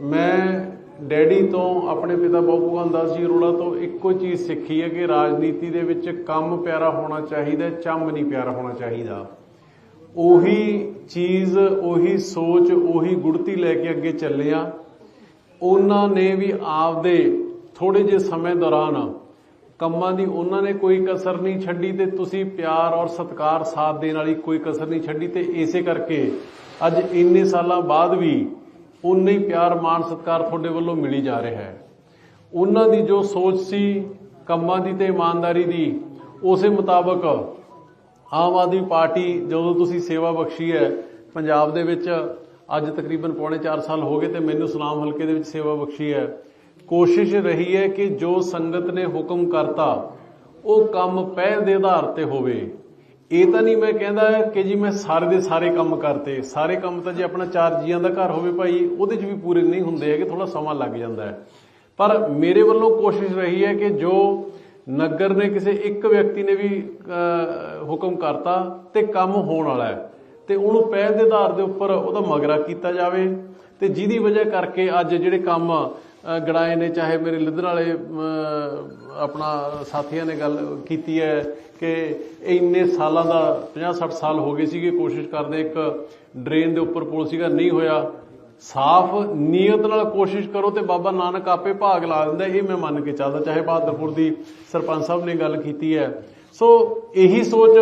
ਮੈਂ ਡੈਡੀ ਤੋਂ ਆਪਣੇ ਪਿਤਾ ਬਾਬੂ ਭਗਵਾਨ ਜੀ ਅਰੋੜਾ ਤੋਂ ਇੱਕੋ ਚੀਜ਼ ਸਿੱਖੀ ਹੈ ਕਿ ਰਾਜਨੀਤੀ ਦੇ ਵਿੱਚ ਕੰਮ ਪਿਆਰਾ ਹੋਣਾ ਚਾਹੀਦਾ, ਚੰਮ ਨਹੀਂ ਪਿਆਰਾ ਹੋਣਾ ਚਾਹੀਦਾ। ਉਹੀ ਚੀਜ਼, ਉਹੀ ਸੋਚ, ਉਹੀ ਗੁੜਤੀ ਲੈ ਕੇ ਅੱਗੇ ਚੱਲੇ ਆ ਉਹਨਾਂ ਨੇ ਵੀ ਆਪਦੇ ਥੋੜੇ ਜਿਹੇ ਸਮੇਂ ਦੌਰਾਨ ਕੰਮਾਂ ਦੀ ਉਹਨਾਂ ਨੇ ਕੋਈ ਕਸਰ ਨਹੀਂ ਛੱਡੀ ਤੇ ਤੁਸੀਂ ਪਿਆਰ ਔਰ ਸਤਿਕਾਰ ਸਾਥ ਦੇਣ ਵਾਲੀ ਕੋਈ ਕਸਰ ਨਹੀਂ ਛੱਡੀ ਤੇ ਇਸੇ ਕਰਕੇ ਅੱਜ ਇੰਨੇ ਸਾਲਾਂ ਬਾਅਦ ਵੀ ਉਨਾ ਹੀ ਪਿਆਰ, ਮਾਣ, ਸਤਿਕਾਰ ਤੁਹਾਡੇ ਵੱਲੋਂ ਮਿਲੀ ਜਾ ਰਿਹਾ ਹੈ। ਉਹਨਾਂ ਦੀ ਜੋ ਸੋਚ ਸੀ, ਕੰਮਾਂ ਦੀ ਤੇ ਇਮਾਨਦਾਰੀ ਦੀ, ਉਸੇ ਮੁਤਾਬਕ ਆਮ ਆਦਮੀ ਪਾਰਟੀ ਜਦੋਂ ਤੁਸੀਂ ਸੇਵਾ ਬਖਸ਼ੀ ਹੈ, ਪੰਜਾਬ ਦੇ ਵਿੱਚ ਅੱਜ ਤਕਰੀਬਨ ਪੌਣੇ 4 ਸਾਲ ਹੋ ਗਏ ਤੇ ਮੈਨੂੰ ਸੁਨਾਮ ਹਲਕੇ ਦੇ ਵਿੱਚ ਸੇਵਾ ਬਖਸ਼ੀ ਹੈ। ਕੋਸ਼ਿਸ਼ ਰਹੀ ਹੈ ਕਿ ਜੋ ਸੰਗਤ ਨੇ ਹੁਕਮ ਕਰਤਾ, ਉਹ ਕੰਮ ਪਹਿਲ ਦੇ ਆਧਾਰ ਤੇ ਹੋਵੇ। ਇਹ ਤਾਂ ਨਹੀਂ ਮੈਂ ਕਹਿੰਦਾ ਕਿ ਜੀ ਮੈਂ ਸਾਰੇ ਦੇ ਸਾਰੇ ਕੰਮ ਕਰਤੇ। ਸਾਰੇ ਕੰਮ ਤਾਂ ਜੇ ਆਪਣਾ ਚਾਰ ਜੀਆਂ ਦਾ ਘਰ ਹੋਵੇ ਭਾਈ, ਉਹਦੇ 'ਚ ਵੀ ਪੂਰੇ ਨਹੀਂ ਹੁੰਦੇ ਹੈਗੇ ਥੋੜਾ ਸਮਾਂ ਲੱਗ ਜਾਂਦਾ ਹੈ। ਪਰ ਮੇਰੇ ਵੱਲੋਂ ਕੋਸ਼ਿਸ਼ ਰਹੀ ਹੈ ਕਿ ਜੋ ਨਗਰ ਨੇ ਕਿਸੇ ਇੱਕ ਵਿਅਕਤੀ ਨੇ ਵੀ ਹੁਕਮ ਕਰਤਾ ਤੇ ਕੰਮ ਹੋਣ ਵਾਲਾ ਹੈ। ਤੇ ਉਹਨੂੰ ਪਹਿਲ ਦੇ ਆਧਾਰ ਦੇ ਉੱਪਰ ਉਹਦਾ ਮਗਰਾ ਕੀਤਾ ਜਾਵੇ। ਤੇ ਜਿਹਦੀ ਵਜ੍ਹਾ ਕਰਕੇ ਅੱਜ ਜਿਹੜੇ ਕੰਮ ਗੜਾਏ ਨੇ, ਚਾਹੇ ਮੇਰੇ ਲਿੱਧਣ ਵਾਲੇ ਆਪਣਾ ਸਾਥੀਆਂ ਨੇ ਗੱਲ ਕੀਤੀ ਹੈ ਕਿ ਇੰਨੇ ਸਾਲਾਂ ਦਾ 50 60 ਸਾਲ ਹੋ ਗਏ ਸੀਗੇ, ਕੋਸ਼ਿਸ਼ ਕਰਦੇ ਇੱਕ ਡਰੇਨ ਦੇ ਉੱਪਰ ਪੁਲ ਸੀਗਾ, ਨਹੀਂ ਹੋਇਆ। ਸਾਫ਼ ਨੀਅਤ ਨਾਲ ਕੋਸ਼ਿਸ਼ ਕਰੋ ਤੇ ਬਾਬਾ ਨਾਨਕ ਆਪੇ ਭਾਗ ਲਾ ਦਿੰਦਾ, ਇਹ ਮੈਂ ਮੰਨ ਕੇ ਚੱਲਦਾ, ਚਾਹੇ ਬਹਾਦਰਪੁਰ ਦੀ ਸਰਪੰਚ ਸਾਹਿਬ ਨੇ ਗੱਲ ਕੀਤੀ ਹੈ। ਸੋ ਇਹੀ ਸੋਚ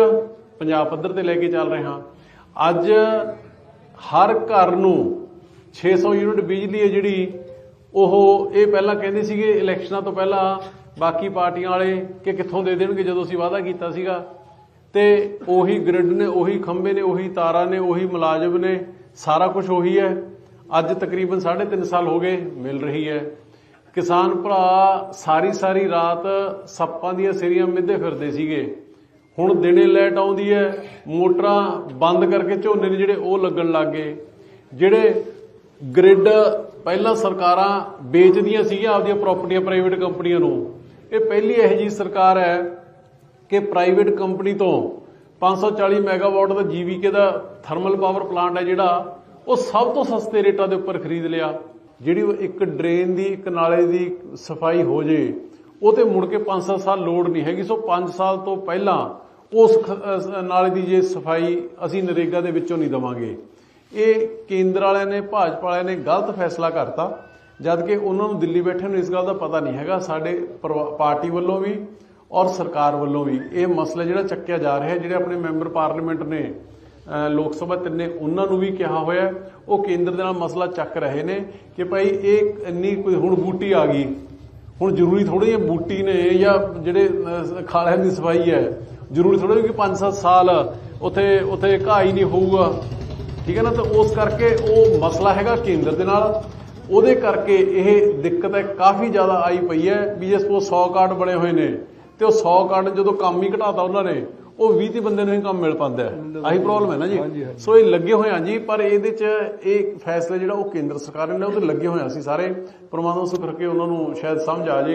ਪੰਜਾਬ ਪੱਧਰ ਤੇ ਲੈ ਕੇ ਚੱਲ ਰਹੇ। ਹਾਂ ਅੱਜ ਹਰ ਘਰ ਨੂੰ 600 ਯੂਨਿਟ ਬਿਜਲੀ ਹੈ ਜਿਹੜੀ ਉਹ ਇਹ ਪਹਿਲਾਂ ਕਹਿੰਦੇ ਸੀਗੇ ਇਲੈਕਸ਼ਨਾਂ ਤੋਂ ਪਹਿਲਾਂ ਬਾਕੀ ਪਾਰਟੀਆਂ ਵਾਲੇ ਕਿ ਕਿੱਥੋਂ ਦੇ ਦੇਣਗੇ ਜਦੋਂ ਅਸੀਂ ਵਾਅਦਾ ਕੀਤਾ ਸੀਗਾ। ਤੇ ਉਹੀ ਗ੍ਰਿਡ ਨੇ, ਉਹੀ ਖੰਭੇ ਨੇ, ਉਹੀ ਤਾਰਾਂ ਨੇ, ਉਹੀ ਮੁਲਾਜ਼ਮ ਨੇ, ਸਾਰਾ ਕੁਝ ਉਹੀ ਹੈ। ਅੱਜ ਤਕਰੀਬਨ 3.5 ਸਾਲ ਹੋ ਗਏ ਮਿਲ ਰਹੀ ਹੈ। ਕਿਸਾਨ ਭਰਾ ਸਾਰੀ ਸਾਰੀ ਰਾਤ ਸੱਪਾਂ ਦੀਆਂ ਸਿਰੀਆਂ ਮਿੱਧੇ ਫਿਰਦੇ ਸੀਗੇ। ਹੁਣ ਦਿਨੇ ਲੈਟ ਆਉਂਦੀ ਹੈ, ਮੋਟਰਾਂ ਬੰਦ ਕਰਕੇ ਝੋਨੇ ਨੇ ਜਿਹੜੇ ਉਹ ਲੱਗਣ ਲੱਗ ਗਏ। ਜਿਹੜੇ ਗ੍ਰਿਡ ਪਹਿਲਾਂ ਸਰਕਾਰਾਂ ਵੇਚਦੀਆਂ ਸੀਗੀਆਂ ਆਪਦੀਆਂ ਪ੍ਰਾਪਰਟੀਆਂ ਪ੍ਰਾਈਵੇਟ ਕੰਪਨੀਆਂ ਨੂੰ। ਇਹ ਪਹਿਲੀ ਇਹੋ ਜੀ ਸਰਕਾਰ ਹੈ ਕਿ ਪ੍ਰਾਈਵੇਟ ਕੰਪਨੀ ਤੋਂ 540 ਮੈਗਾਵਾਟ ਦਾ ਜੀਵੀਕੇ ਦਾ ਥਰਮਲ ਪਾਵਰ ਪਲਾਂਟ ਹੈ ਜਿਹੜਾ, ਉਹ ਸਭ ਤੋਂ ਸਸਤੇ ਰੇਟਾਂ ਦੇ ਉੱਪਰ ਖਰੀਦ ਲਿਆ। ਜਿਹੜੀ ਇੱਕ ਡਰੇਨ ਦੀ, ਇੱਕ ਨਾਲੇ ਦੀ ਸਫ਼ਾਈ ਹੋ ਜੇ, ਉਹ ਤੇ ਮੁੜ ਕੇ 5-7 ਸਾਲ ਲੋੜ ਨਹੀਂ ਹੈਗੀ। ਸੋ 5 ਸਾਲ ਤੋਂ ਪਹਿਲਾਂ ਉਸ ਨਾਲੇ ਦੀ ਜੇ ਸਫ਼ਾਈ ਅਸੀਂ ਨਰੇਗਾ ਦੇ ਵਿੱਚੋਂ ਨਹੀਂ ਦਵਾਂਗੇ। ਇਹ ਕੇਂਦਰ ਵਾਲਿਆਂ ਨੇ, ਭਾਜਪਾ ਵਾਲਿਆਂ ਨੇ ਗਲਤ ਫੈਸਲਾ ਕਰਤਾ ਜਦ ਕਿ ਉਹਨਾਂ ਨੂੰ ਦਿੱਲੀ ਬੈਠੇ ਨੂੰ ਇਸ ਗੱਲ ਦਾ ਪਤਾ ਨਹੀਂ ਹੈਗਾ। ਸਾਡੇ ਪਰਿਵਾ- ਪਾਰਟੀ ਵੱਲੋਂ ਵੀ ਔਰ ਸਰਕਾਰ ਵੱਲੋਂ ਵੀ ਇਹ ਮਸਲਾ ਜਿਹੜਾ ਚੱਕਿਆ ਜਾ ਰਿਹਾ, ਜਿਹੜੇ ਆਪਣੇ ਮੈਂਬਰ ਪਾਰਲੀਮੈਂਟ ਨੇ ਲੋਕ ਸਭਾ ਤਿੰਨੇ ਉਹਨਾਂ ਨੂੰ ਵੀ ਕਿਹਾ ਹੋਇਆ। ਉਹ ਕੇਂਦਰ ਦੇ ਨਾਲ ਮਸਲਾ ਚੱਕ ਰਹੇ ਨੇ ਕਿ ਭਾਈ ਇਹ ਇੰਨੀ ਕੋਈ ਹੁਣ ਬੂਟੀ ਆ ਗਈ। ਹੁਣ ਜ਼ਰੂਰੀ ਥੋੜੀ ਜਿਹੀ ਬੂਟੀ ਨੇ ਜਾਂ ਜਿਹੜੇ ਖਾਲਿਆਂ ਦੀ ਸਫ਼ਾਈ ਹੈ। ਜ਼ਰੂਰੀ ਥੋੜੀ ਕਿ 5-7 ਸਾਲ ਉੱਥੇ ਉੱਥੇ ਘਾਹ ਹੀ ਨਹੀਂ ਹੋਊਗਾ। ਠੀਕ ਹੈ ਨਾ? ਤਾਂ ਉਸ ਕਰਕੇ ਉਹ ਮਸਲਾ ਹੈਗਾ ਕੇਂਦਰ ਦੇ ਨਾਲ। ਉਹਦੇ ਕਰਕੇ ਇਹ ਦਿੱਕਤ ਹੈ ਕਾਫੀ ਜ਼ਿਆਦਾ ਆਈ ਪਈ ਹੈ ਵੀ ਜੇ ਸਪੋਜ਼ 100 ਕਾਰਡ ਬਣੇ ਹੋਏ ਨੇ ਤੇ ਉਹ 100 ਕਾਰਡ ਜਦੋਂ ਕੰਮ ਹੀ ਘਟਾਤਾ ਉਹਨਾਂ ਨੇ ਉਹ 20 ਤੀ ਬੰਦੇ ਨੂੰ ਹੀ ਕੰਮ ਮਿਲ ਪਾਉਂਦਾ ਹੈ। ਆਹੀ ਪ੍ਰੋਬਲਮ ਹੈ ਨਾ ਜੀ। ਸੋ ਇਹ ਲੱਗੇ ਹੋਏ ਆ ਜੀ ਪਰ ਇਹਦੇ ਚ ਇਹ ਫੈਸਲਾ ਜਿਹੜਾ ਉਹ ਕੇਂਦਰ ਸਰਕਾਰ ਨੇ ਲਿਆ ਉਹ ਤੇ ਲੱਗੇ ਹੋਏ ਆ ਅਸੀਂ ਸਾਰੇ। ਪਰਮਾਤਮਾ ਸੁਖ ਰੱਖੇ ਉਹਨਾਂ ਨੂੰ ਸ਼ਾਇਦ ਸਮਝ ਆ ਜੇ।